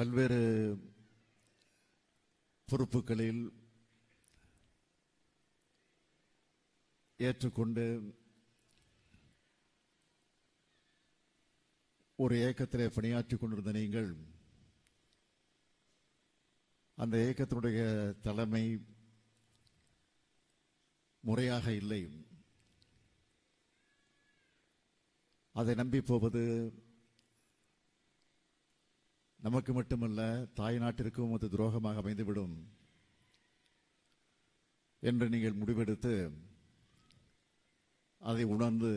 பல்வேறு பொறுப்புகளில் ஏற்றுக்கொண்டு ஒரு இயக்கத்தில் பணியாற்றிக் கொண்டிருந்த நீங்கள் அந்த இயக்கத்தினுடைய தலைமை முறையாக இல்லை. அதை நம்பி போவது நமக்கு மட்டுமல்ல தாய் நாட்டிற்கும் அது துரோகமாக அமைந்துவிடும் என்று நீங்கள் முடிவெடுத்து அதை உணர்ந்து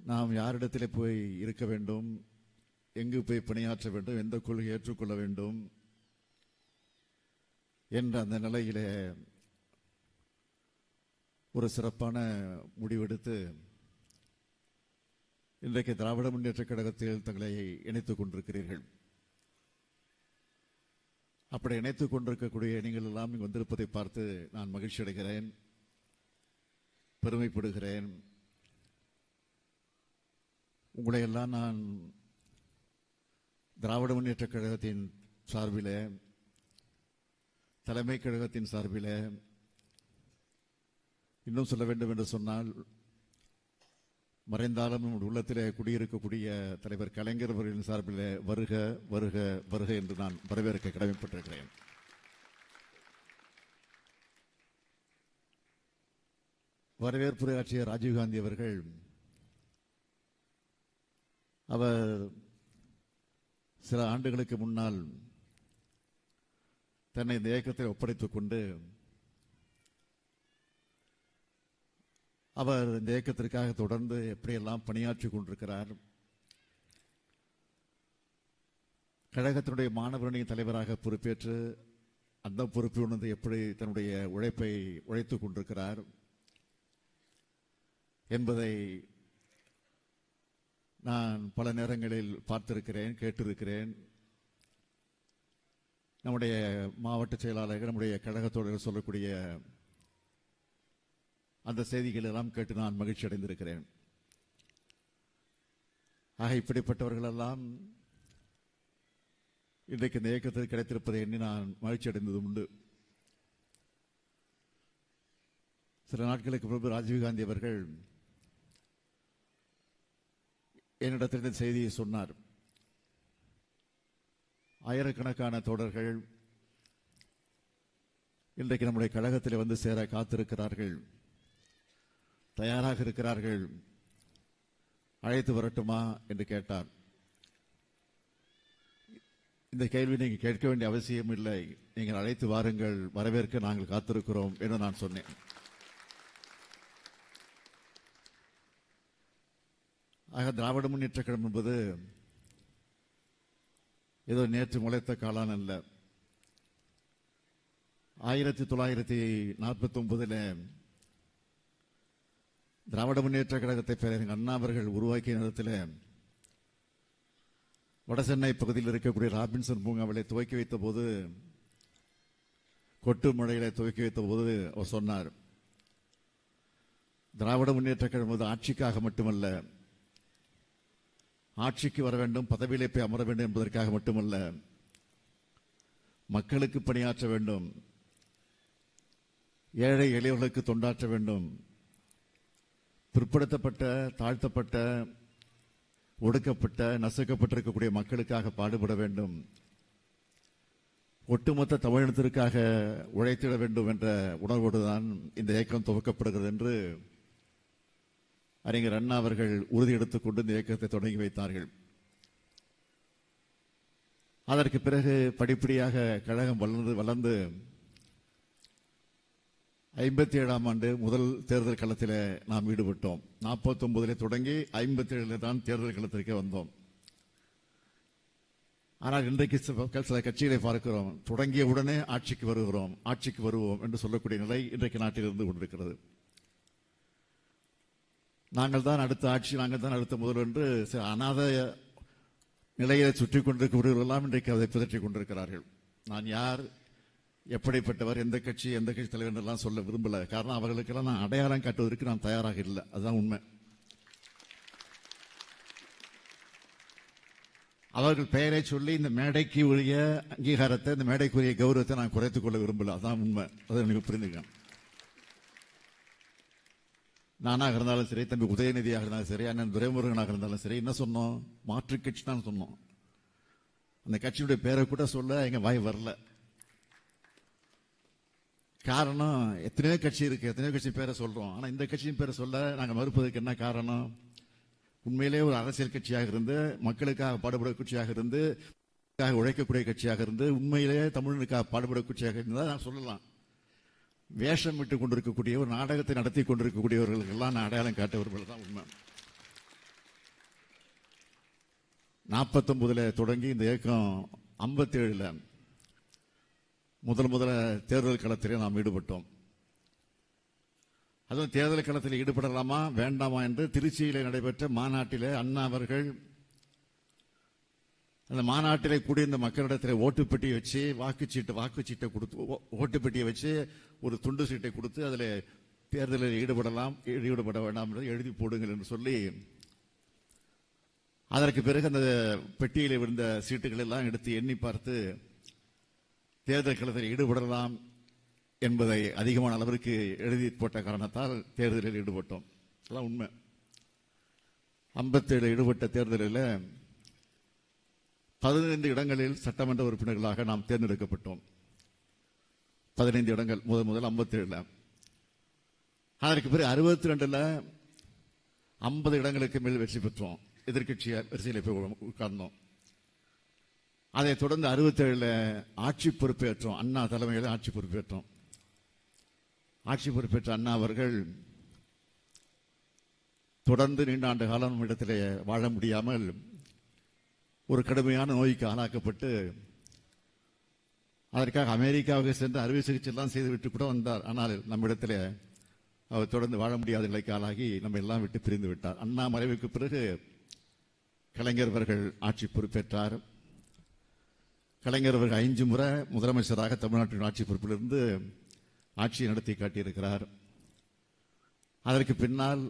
நாம் யாரிடத்திலே போய் இருக்க வேண்டும் எங்கு போய் பணியாற்ற வேண்டும் எந்த கொள்கை ஏற்றுக்கொள்ள வேண்டும் என்ற அந்த நிலையிலே ஒரு சிறப்பான முடிவெடுத்து இன்றைக்கு திராவிட முன்னேற்ற கழகத்தில் தங்களை இணைத்துக் கொண்டிருக்கிறீர்கள். அப்படி இணைத்துக் கொண்டிருக்கக்கூடிய நீங்கள் எல்லாம் இங்கு வந்திருப்பதை பார்த்து நான் மகிழ்ச்சி அடைகிறேன் பெருமைப்படுகிறேன். உங்களை எல்லாம் நான் திராவிட முன்னேற்ற கழகத்தின் சார்பிலே தலைமை கழகத்தின் சார்பிலே இன்னும் சொல்ல வேண்டும் என்று சொன்னால் மறைந்தாலும் நம்முடைய உள்ளத்திலே குடியிருக்கக்கூடிய தலைவர் கலைஞர் அவர்களின் சார்பில் வருக வருக வருக என்று நான் வரவேற்க கடமைப்பட்டிருக்கிறேன். வரவேற்புரையாற்றிய ராஜீவ்காந்தி அவர்கள் அவர் சில ஆண்டுகளுக்கு முன்னால் தன்னை இந்த இயக்கத்தை ஒப்படைத்துக் கொண்டு அவர் இந்த இயக்கத்திற்காக தொடர்ந்து எப்படியெல்லாம் பணியாற்றி கொண்டிருக்கிறார்? கழகத்தினுடைய மாணவரணியின் தலைவராக பொறுப்பேற்று அந்த பொறுப்பை உணர்ந்து எப்படி தன்னுடைய உழைப்பை உழைத்துக் கொண்டிருக்கிறார் என்பதை நான் பல நேரங்களில் பார்த்திருக்கிறேன் கேட்டிருக்கிறேன். நம்முடைய மாவட்ட செயலாளர்கள் நம்முடைய கழகத்தோடு சொல்லக்கூடிய அந்த செய்திகள் எல்லாம் கேட்டு நான் மகிழ்ச்சி அடைந்திருக்கிறேன். ஆக இப்படிப்பட்டவர்கள் எல்லாம் இன்றைக்கு இந்த இயக்கத்தில் கிடைத்திருப்பதை எண்ணி நான் மகிழ்ச்சி அடைந்தது உண்டு. சில நாட்களுக்கு முன்பு ராஜீவ்காந்தி அவர்கள் என்னிடத்தில் இந்த செய்தியை சொன்னார். ஆயிரக்கணக்கான தோழர்கள் இன்றைக்கு நம்முடைய கழகத்தில் வந்து சேர காத்திருக்கிறார்கள். தயாராக இருக்கிறார்கள். அழைத்து வரட்டுமா என்று கேட்டார். இந்த கேள்வி நீங்கள் கேட்க வேண்டிய அவசியம் இல்லை. நீங்கள் அழைத்து வாருங்கள். வரவேற்க நாங்கள் காத்திருக்கிறோம் என்று நான் சொன்னேன். ஆக திராவிட முன்னேற்ற கழகம் என்பது ஏதோ நேற்று முளைத்த காலான் அல்ல. ஆயிரத்தி தொள்ளாயிரத்தி நாற்பத்தி ஒன்பதுல திராவிட முன்னேற்ற கழகத்தை பேரறிஞர் அண்ணா அவர்கள் உருவாக்கிய நேரத்தில் வடசென்னை பகுதியில் இருக்கக்கூடிய ராபின்சன் பூங்காவிலை துவக்கி வைத்த போது கொட்டு மழையில துவக்கி வைத்த போது அவர் சொன்னார் திராவிட முன்னேற்ற கழகம் ஆட்சிக்காக மட்டுமல்ல ஆட்சிக்கு வர வேண்டும் பதவியிலே போய் அமர வேண்டும் என்பதற்காக மட்டுமல்ல மக்களுக்கு பணியாற்ற வேண்டும் ஏழை எளியவர்களுக்கு தொண்டாற்ற வேண்டும் பிற்படுத்தப்பட்ட தாழ்த்தப்பட்ட ஒடுக்கப்பட்ட நசுக்கப்பட்டிருக்கக்கூடிய மக்களுக்காக பாடுபட வேண்டும். ஒட்டுமொத்த தமிழினத்திற்காக உழைத்திட வேண்டும் என்ற உணர்வோடுதான் இந்த இயக்கம் துவக்கப்படுகிறது என்று அறிஞர் அண்ணா அவர்கள் உறுதி கொண்டு இந்த இயக்கத்தை தொடங்கி வைத்தார்கள். அதற்கு பிறகு படிப்படியாக கழகம் வளர்ந்து வளர்ந்து ஐம்பத்தி ஏழாம் ஆண்டு முதல் தேர்தல் களத்தில் நாம் ஈடுபட்டோம். நாற்பத்தி ஒன்பதுல தொடங்கி ஐம்பத்தி ஏழுல தான் தேர்தல் களத்திற்கு வந்தோம். ஆனால் இன்றைக்கு சில சில கட்சிகளை பார்க்கிறோம். தொடங்கிய உடனே ஆட்சிக்கு வருகிறோம். ஆட்சிக்கு வருவோம் என்று சொல்லக்கூடிய நிலை இன்றைக்கு நாட்டில் இருந்து கொண்டிருக்கிறது. நாங்கள் தான் அடுத்த ஆட்சி நாங்கள் தான் அடுத்த முதல் என்று சில அநாத நிலையை சுற்றி கொண்டிருக்கிறவர்களெல்லாம் இன்றைக்கு அதை பிதற்றிக் கொண்டிருக்கிறார்கள். நான் யார் எப்படிப்பட்டவர் எந்த கட்சி எந்த கட்சி தலைவர் எல்லாம் சொல்ல விரும்பல. காரணம் அவர்களுக்கெல்லாம் நான் அடையாளம் காட்டுவதற்கு நான் தயாராக இல்லை. அதுதான் உண்மை. அவர்கள் பெயரை சொல்லி இந்த மேடைக்கு உரிய அங்கீகாரத்தை இந்த மேடைக்குரிய கௌரவத்தை நான் குறைத்துக் கொள்ள விரும்பல. அதான் உண்மை. அதை எனக்கு புரிந்துக்கலாம் நானாக இருந்தாலும் சரி தம்பி உதயநிதியாக இருந்தாலும் சரி அண்ணன் துரைமுருகனாக இருந்தாலும் சரி என்ன சொன்னோம்? மாற்று கட்சி தான் சொன்னோம். அந்த கட்சியுடைய பேரை கூட சொல்ல எங்க வாய் வரல. காரணம் எத்தனையோ கட்சி இருக்கு எத்தனையோ கட்சி பேரை சொல்றோம். ஆனா இந்த கட்சியின் பேரை சொல்ல நாங்க மறுப்பதற்கு என்ன காரணம்? உண்மையிலே ஒரு அரசியல் கட்சியாக இருந்து மக்களுக்காக பாடுபட கட்சியாக இருந்து உழைக்கக்கூடிய கட்சியாக இருந்து உண்மையிலேயே தமிழனுக்காக பாடுபட கட்சியாக இருந்தால் நான் சொல்லலாம். வேஷம் விட்டு கொண்டிருக்கக்கூடிய ஒரு நாடகத்தை நடத்தி கொண்டிருக்கக்கூடியவர்களுக்கெல்லாம் நான் அடையாளம் காட்டவர்கள் தான் உண்மை. நாற்பத்தொன்பதுல தொடங்கி இந்த இயக்கம் ஐம்பத்தேழுல முதல் முதல்ல தேர்தல் களத்திலே நாம் ஈடுபட்டோம். அதுவும் தேர்தல் களத்தில் ஈடுபடலாமா வேண்டாமா என்று திருச்சியில் நடைபெற்ற மாநாட்டிலே அண்ணா அவர்கள் அந்த மாநாட்டிலே கூடியிருந்த மக்களிடத்தில் ஓட்டுப்பெட்டியை வச்சு வாக்குச்சீட்டு வாக்குச்சீட்டை கொடுத்து ஓ- ஓட்டுப்பெட்டியை வச்சு ஒரு துண்டு சீட்டை கொடுத்து அதில் தேர்தலில் ஈடுபடலாம் ஈடுபட வேண்டாம் என்று எழுதி போடுங்கள் என்று சொல்லி அதற்கு பிறகு அந்த பெட்டியில் விழுந்த சீட்டுகள் எல்லாம் எடுத்து எண்ணி பார்த்து தேர்தல் களத்தில் ஈடுபடலாம் என்பதை அதிகமான அளவிற்கு எழுதி போட்ட காரணத்தால் தேர்தலில் ஈடுபட்டோம். அதெல்லாம் உண்மை. ஐம்பத்தேழு ஈடுபட்ட தேர்தலில் பதினைந்து இடங்களில் சட்டமன்ற உறுப்பினர்களாக நாம் தேர்ந்தெடுக்கப்பட்டோம். பதினைந்து இடங்கள் முதல் முதல் ஐம்பத்தேழில். அதற்கு பிறகு அறுபத்தி ரெண்டில் ஐம்பது இடங்களுக்கு மேல் வெற்றி பெற்றோம். எதிர்கட்சியார் வரிசையில் போய் உட்கார்ந்தோம். அதைத் தொடர்ந்து அறுபத்தேழில் ஆட்சி பொறுப்பேற்றோம். அண்ணா தலைமையில் ஆட்சி பொறுப்பேற்றோம். ஆட்சி பொறுப்பேற்ற அண்ணா அவர்கள் தொடர்ந்து நீண்ட ஆண்டு காலம் நம்மிடத்திலே வாழ முடியாமல் ஒரு கடுமையான நோய்க்கு ஆளாக்கப்பட்டு அதற்காக அமெரிக்காவுக்கு சென்று அறுவை சிகிச்சை எல்லாம் செய்துவிட்டு கூட வந்தார். ஆனால் நம்மிடத்தில் அவர் தொடர்ந்து வாழ முடியாத நிலைக்கு ஆளாகி நம்ம எல்லாம் விட்டு பிரிந்து விட்டார். அண்ணா மறைவுக்கு பிறகு கலைஞர் அவர்கள் ஆட்சி பொறுப்பேற்றார். கலைஞர் அவர்கள் ஐந்து முறை முதலமைச்சராக தமிழ்நாட்டின் ஆட்சி பொறுப்பிலிருந்து ஆட்சியை நடத்தி காட்டியிருக்கிறார். அதற்கு பின்னால்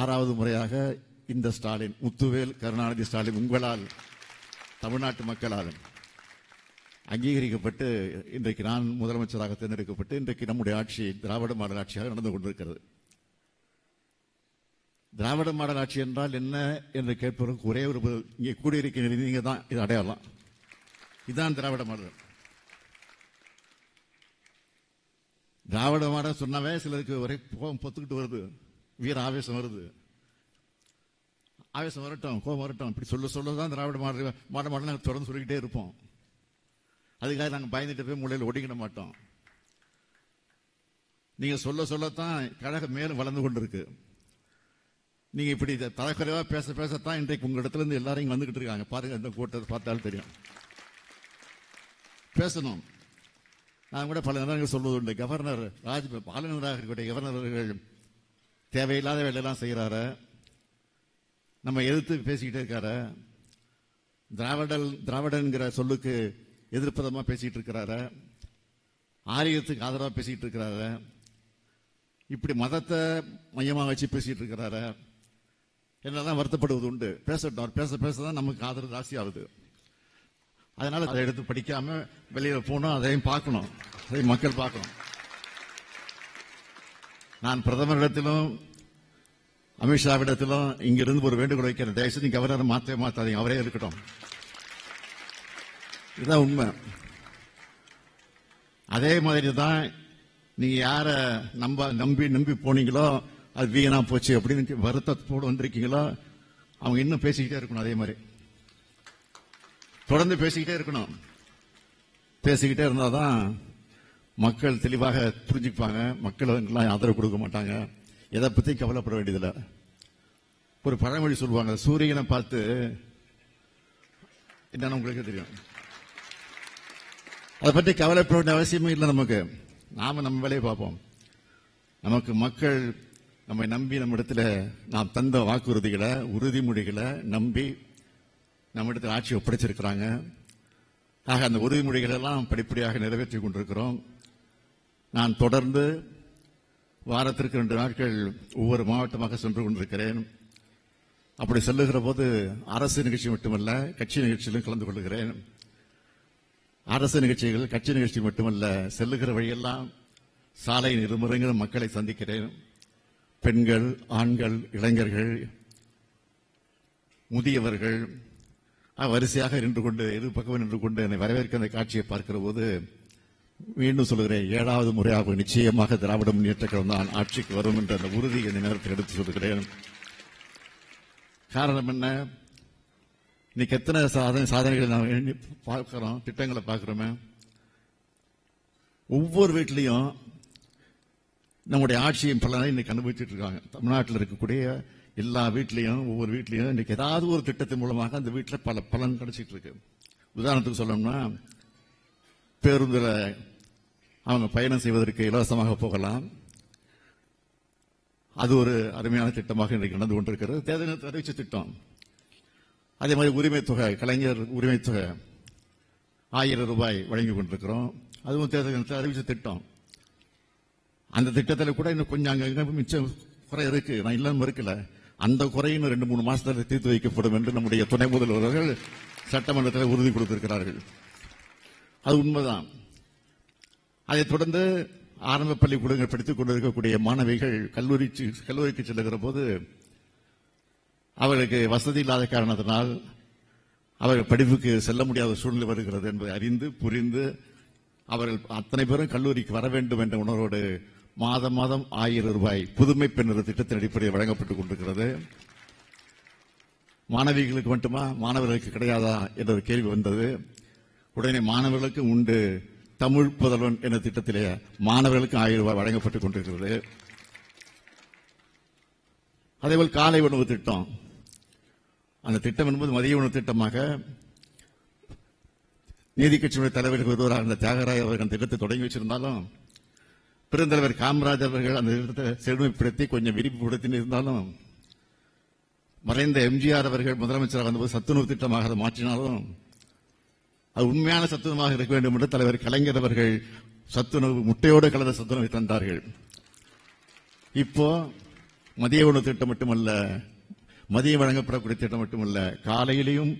ஆறாவது முறையாக இந்த ஸ்டாலின் முத்துவேல் கருணாநிதி ஸ்டாலின் உங்களால் தமிழ்நாட்டு மக்களால் அங்கீகரிக்கப்பட்டு இன்றைக்கு நான் முதலமைச்சராக தேர்ந்தெடுக்கப்பட்டு இன்றைக்கு நம்முடைய ஆட்சி திராவிட மாடல் ஆட்சியாக நடந்து கொண்டிருக்கிறது. திராவிட மாடல் ஆட்சி என்றால் என்ன என்று கேட்பதற்கு ஒரே ஒரு இங்கே கூடியிருக்கிற நீங்கள் தான் இது அடையாளம் இதுதான் திராவிட மாடல். திராவிட மாடல் சொன்னாவே சிலருக்கு ஒரே கோபம் பொத்துக்கிட்டு வருது. வீர ஆவேசம் வருது. ஆவேசம் வரட்டும் கோபம் வரட்டும். இப்படி சொல்ல சொல்ல தான் திராவிட மாடல் மாட மாடல் நாங்கள் தொடர்ந்து சொல்லிக்கிட்டே இருப்போம். அதுக்காக நாங்கள் பயந்துட்டு போய் மூலையில் ஒடிக்கிட மாட்டோம். நீங்கள் சொல்ல சொல்லத்தான் கழகம் மேலும் வளர்ந்து கொண்டிருக்கு. நீங்கள் இப்படி தலைக்குறைவாக பேச பேசத்தான் இன்றைக்கு உங்கள் இடத்துலேருந்து எல்லாரையும் வந்துக்கிட்டு இருக்காங்க. பாருங்கள் இந்த கூட்டத்தை பார்த்தாலும் தெரியும். பேசணும். நான் கூட பல நேரங்கள் சொல்வது உண்டு கவர்னர் ராஜ் ஆளுநராக இருக்கக்கூடிய கவர்னர்கள் தேவையில்லாத வேலையெல்லாம் செய்கிறார நம்ம எதிர்த்து பேசிக்கிட்டே இருக்காரு? திராவிடல் திராவிடன்கிற சொல்லுக்கு எதிர்ப்பதமாக பேசிகிட்டு இருக்கிறாரு? ஆரியத்துக்கு ஆதரவாக பேசிக்கிட்டு இருக்கிறாரு? இப்படி மதத்தை மையமாக வச்சு பேசிகிட்டு இருக்கிறாரு? என்னெல்லாம் வருத்தப்படுவது உண்டு பேசட்டும். அவர் பேச பேச தான் நமக்கு ஆதரவு ஜாஸ்தியாகுது. அதனால அதை எடுத்து படிக்காம வெளியில போகணும் அதையும் பார்க்கணும். அதை மக்கள் பார்க்கணும். நான் பிரதமரிடத்திலும் அமித்ஷாவிடத்திலும் இங்கிருந்து ஒரு வேண்டுகோள் வைக்கிறேன். தயவுசெய்து நீங்க கவர்னர் மாற்றவே மாற்றாதீங்க அவரே இருக்கட்டும். இதுதான் உண்மை. அதே மாதிரி தான் நீங்க யார நம்ப நம்பி நம்பி போனீங்களோ அது வீணா போச்சு அப்படின்னு வருத்தத்தோடு வந்திருக்கீங்களோ அவங்க இன்னும் பேசிக்கிட்டே இருக்கணும் அதே மாதிரி. தொடர்ந்து பேசிக்கிட்டே இருக்கணும். பேசிக்கிட்டே இருந்தாதான் மக்கள் தெளிவாக புரிஞ்சுப்பாங்க. மக்கள் எல்லாம் ஆதரவு கொடுக்க மாட்டாங்க. எதை பத்தி கவலைப்பட வேண்டியதில்லை. ஒரு பழமொழி சொல்லுவாங்க சூரியனை பார்த்து என்னன்னு உங்களுக்கு தெரியும். அதை பற்றி கவலைப்பட வேண்டிய அவசியமே இல்லை நமக்கு. நாம நம்ம வேலையை பார்ப்போம். நமக்கு மக்கள் நம்மை நம்பி நம்ம இடத்துல நாம் தந்த வாக்குறுதிகளை உறுதிமொழிகளை நம்பி நம்ம இடத்துல ஆட்சி ஒப்படைச்சிருக்கிறாங்க. ஆக அந்த உறுதிமொழிகள் எல்லாம் படிப்படியாக நிறைவேற்றி கொண்டிருக்கிறோம். நான் தொடர்ந்து வாரத்திற்கு ரெண்டு நாட்கள் ஒவ்வொரு மாவட்டமாக சென்று கொண்டிருக்கிறேன். அப்படி செல்லுகிற போது அரசு நிகழ்ச்சி மட்டுமல்ல கட்சி நிகழ்ச்சியிலும் கலந்து கொள்கிறேன். அரசு நிகழ்ச்சிகள் கட்சி நிகழ்ச்சி மட்டுமல்ல செல்லுகிற வழியெல்லாம் சாலையின் இருமுறைகளும் மக்களை சந்திக்கிறேன். பெண்கள் ஆண்கள் இளைஞர்கள் முதியவர்கள் வரிசையாக நின்று கொண்டு இரு பக்கம் நின்று கொண்டு என்னை வரவேற்க அந்த காட்சியை பார்க்கிற போது மீண்டும் சொல்கிறேன் ஏழாவது முறையாக நிச்சயமாக திராவிட முன்னேற்ற கழகம் தான் ஆட்சிக்கு வரும் என்ற அந்த உறுதி இந்த நேரத்தில் எடுத்து சொல்கிறேன் காரணம் என்ன? இன்னைக்கு எத்தனை சாதனை சாதனைகளை நாம் எண்ணி பார்க்கிறோம் திட்டங்களை பார்க்குறோமே? ஒவ்வொரு வீட்லேயும் நம்முடைய ஆட்சியின் பலனை இன்னைக்கு அனுபவிச்சுட்டு இருக்காங்க தமிழ்நாட்டில் இருக்கக்கூடிய எல்லா வீட்லையும் ஒவ்வொரு வீட்லையும் இன்னைக்கு ஏதாவது ஒரு திட்டத்தின் மூலமாக அந்த வீட்டில் பல பலன் கிடைச்சிட்டு இருக்கு உதாரணத்துக்கு சொல்லணும்னா பேருந்தில் அவங்க பயணம் செய்வதற்கு இலவசமாக போகலாம். அது ஒரு அருமையான திட்டமாக இன்றைக்கு நடந்து கொண்டிருக்கிறது. தேர்தல் அறிவிச்ச திட்டம்? அதே மாதிரி உரிமை தொகை கலைஞர் உரிமை தொகை ஆயிரம் ரூபாய் வழங்கி கொண்டிருக்கிறோம். அதுவும் தேர்தல் அறிவிச்ச திட்டம். அந்த திட்டத்தில் கூட இன்னும் கொஞ்சம் அங்கே மிச்சம் குறை இருக்கு. நான் இல்லாமல் இருக்கல. அந்த குறையும் ரெண்டு மூணு மாசத்தில் தீர்த்து வைக்கப்படும் என்று நம்முடைய துணை முதல்வர்கள் சட்டமன்றத்தில் உறுதி கொடுத்திருக்கிறார்கள். அது உண்மைதான். அதைத் தொடர்ந்து ஆரம்ப பள்ளிக்கூடங்கள் படித்துக் கொண்டிருக்கக்கூடிய மாணவிகள் கல்லூரி கல்லூரிக்கு செல்லுகிற போது அவர்களுக்கு வசதி இல்லாத காரணத்தினால் அவர்கள் படிப்புக்கு செல்ல முடியாத சூழ்நிலை வருகிறது என்பதை அறிந்து புரிந்து அவர்கள் அத்தனை பேரும் கல்லூரிக்கு வர வேண்டும் என்ற உணர்வோடு மாதம் மாதம் ஆயிரம் ரூபாய் புதுமை பெண்ணர் திட்டத்தின் அடிப்படையில் வழங்கப்பட்டுக் கொண்டிருக்கிறது. மாணவிகளுக்கு மட்டுமா? மாணவர்களுக்கு கிடையாதா என்ற ஒரு கேள்வி வந்தது. உடனே மாணவர்களுக்கு உண்டு. தமிழ் புதல்வன் என்ற திட்டத்திலே மாணவர்களுக்கு ஆயிரம் ரூபாய் வழங்கப்பட்டுக் கொண்டிருக்கிறது. அதேபோல் காலை உணவு திட்டம். அந்த திட்டம் என்பது மதிய உணவு திட்டமாக நீதி கட்சியுடைய தலைவருக்கு ஒருவராக இருந்த தியாகராய அவர்கள் அந்த திட்டத்தை தொடங்கி வச்சிருந்தாலும் பெருந்தலைவர் காமராஜர் அவர்கள் அந்த திட்டத்தை செழுமைப்படுத்தி கொஞ்சம் விரிவுபடுத்தி இருந்தாலும் மறைந்த எம்ஜிஆர் அவர்கள் முதலமைச்சராக வந்தபோது சத்துணவு திட்டமாக அதை மாற்றினாலும் அது உண்மையான சத்துணவாக இருக்க வேண்டும் என்று தலைவர் கலைஞர் அவர்கள் சத்துணவு முட்டையோடு கலந்த சத்துணவை தந்தார்கள். இப்போ மதிய உணவு திட்டம் மட்டுமல்ல மதியம் வழங்கப்படக்கூடிய திட்டம் மட்டுமல்ல காலையிலையும்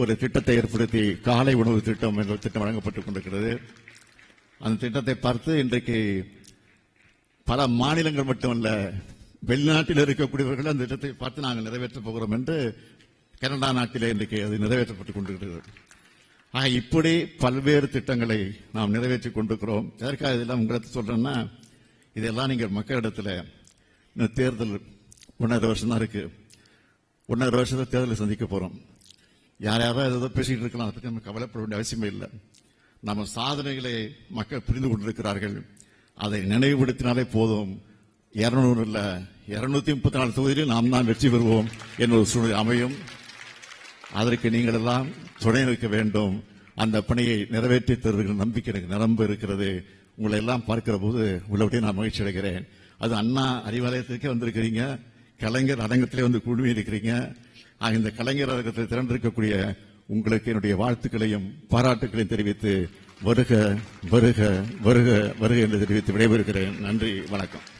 ஒரு திட்டத்தை ஏற்படுத்தி காலை உணவு திட்டம் என்ற திட்டம் வழங்கப்பட்டுக் கொண்டிருக்கிறது. அந்த திட்டத்தை பார்த்து இன்றைக்கு பல மாநிலங்கள் மட்டுமல்ல வெளிநாட்டில் இருக்கக்கூடியவர்கள் அந்த திட்டத்தை பார்த்து நாங்கள் நிறைவேற்றப் போகிறோம் என்று கனடா நாட்டிலே இன்றைக்கு அது நிறைவேற்றப்பட்டுக் கொண்டிருக்கிறது. ஆக இப்படி பல்வேறு திட்டங்களை நாம் நிறைவேற்றி கொண்டிருக்கிறோம். எதற்காக இதெல்லாம் உங்களுக்கு சொல்றேன்னா இதெல்லாம் நீங்கள் மக்களிடத்தில் தேர்தல் ஒன்றரை வருஷம் தான் இருக்கு. ஒன்றரை வருஷத்துல தேர்தலை சந்திக்க போகிறோம் யார் யாராவது ஏதோ பேசிகிட்டு இருக்கலாம் அதை பற்றி நம்ம கவலைப்பட வேண்டிய அவசியமே இல்லை. நம்ம சாதனைகளை மக்கள் புரிந்து கொண்டிருக்கிறார்கள். அதை நினைவுபடுத்தினாலே போதும். இருநூறு இல்லை இருநூத்தி முப்பத்தி நாலு தொகுதியில் நாம் தான் வெற்றி பெறுவோம் என்ற ஒரு சூழ்நிலை அமையும். அதற்கு நீங்கள் எல்லாம் துணை நிற்க வேண்டும். அந்த பணியை நிறைவேற்றி தருகிற நம்பிக்கை எனக்கு நிரம்ப இருக்கிறது. உங்களை எல்லாம் பார்க்கிற போது உள்ளபடியே நான் மகிழ்ச்சி அடைகிறேன். அது அண்ணா அறிவாலயத்திற்கே வந்திருக்கிறீங்க. கலைஞர் அரங்கத்திலே வந்து குழுமி இருக்கிறீங்க இந்த கலைஞர் அரங்கத்தில் திரண்டிருக்கக்கூடிய உங்களுக்கு என்னுடைய வாழ்த்துக்களையும் பாராட்டுகளையும் தெரிவித்து வருக வருக வருக வருக என்று தெரிவித்து விடைபெறுகிறேன். நன்றி வணக்கம்.